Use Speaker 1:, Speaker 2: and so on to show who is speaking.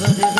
Speaker 1: 감사 합.